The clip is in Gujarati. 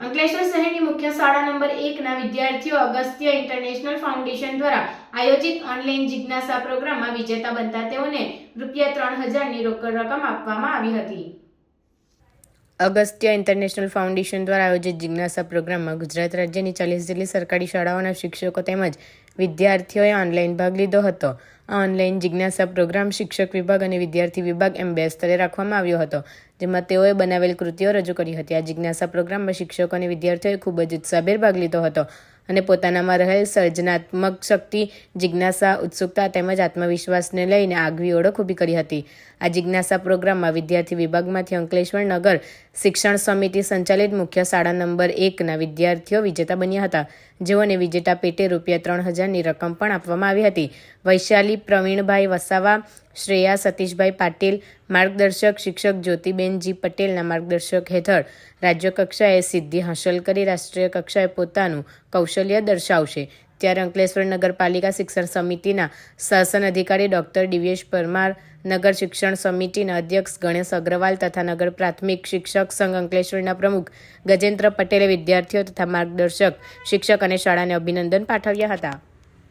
અંકલેશ્વર શહેરની મુખ્ય શાળા નંબર એકના વિદ્યાર્થીઓ અગસ્ત્ય ઇન્ટરનેશનલ ફાઉન્ડેશન દ્વારા આયોજિત ઓનલાઈન જિજ્ઞાસા પ્રોગ્રામમાં વિજેતા બનતા તેઓને રૂપિયા ત્રણ હજારની રોકડ રકમ આપવામાં આવી હતી. અગસ્ત્ય ઇન્ટરનેશનલ ફાઉન્ડેશન દ્વારા આયોજિત જિજ્ઞાસા પ્રોગ્રામમાં ગુજરાત રાજ્યની ચાલીસ જેટલી સરકારી શાળાઓના શિક્ષકો તેમજ વિદ્યાર્થીઓએ ઓનલાઈન ભાગ લીધો હતો. આ ઓનલાઈન જિજ્ઞાસા પ્રોગ્રામ શિક્ષક વિભાગ અને વિદ્યાર્થી વિભાગ એમ બે સ્તરે રાખવામાં આવ્યો હતો, જેમાં તેઓએ બનાવેલ કૃતિઓ રજૂ કરી હતી. આ જિજ્ઞાસા પ્રોગ્રામમાં શિક્ષકો અને વિદ્યાર્થીઓએ ખૂબ જ ઉત્સાહભેર ભાગ લીધો હતો. અને પોતાનામાં રહેલ સર્જનાત્મક શક્તિ, જિજ્ઞાસા, ઉત્સુકતા તેમજ આત્મવિશ્વાસને લઈને આગવી ઓળખ ઊભી કરી હતી. આ જિજ્ઞાસા પ્રોગ્રામમાં વિદ્યાર્થી વિભાગમાંથી અંકલેશ્વર નગર શિક્ષણ સમિતિ સંચાલિત મુખ્ય શાળા નંબર એકના વિદ્યાર્થીઓ વિજેતા બન્યા હતા. જેઓને વિજેતા પેટે રૂપિયા ત્રણ હજારની રકમ પણ આપવામાં આવી હતી. વૈશાલી પ્રવીણભાઈ વસાવા શ્રેયા, સતીશભાઈ પાટીલ, માર્ગદર્શક શિક્ષક જ્યોતિબેન જી પટેલના માર્ગદર્શક હેઠળ રાજ્ય કક્ષાએ સિદ્ધિ હાંસલ કરી રાષ્ટ્રીય કક્ષાએ પોતાનું કૌશલ્ય દર્શાવશે. ત્યારે અંકલેશ્વર નગરપાલિકા શિક્ષણ સમિતિના શાસન અધિકારી ડોક્ટર દિવ્યેશ પરમાર, નગર શિક્ષણ સમિતિના અધ્યક્ષ ગણેશ અગ્રવાલ તથા નગર પ્રાથમિક શિક્ષક સંઘ અંકલેશ્વરના પ્રમુખ ગજેન્દ્ર પટેલે વિદ્યાર્થીઓ તથા માર્ગદર્શક શિક્ષક અને શાળાને અભિનંદન પાઠવ્યા હતા.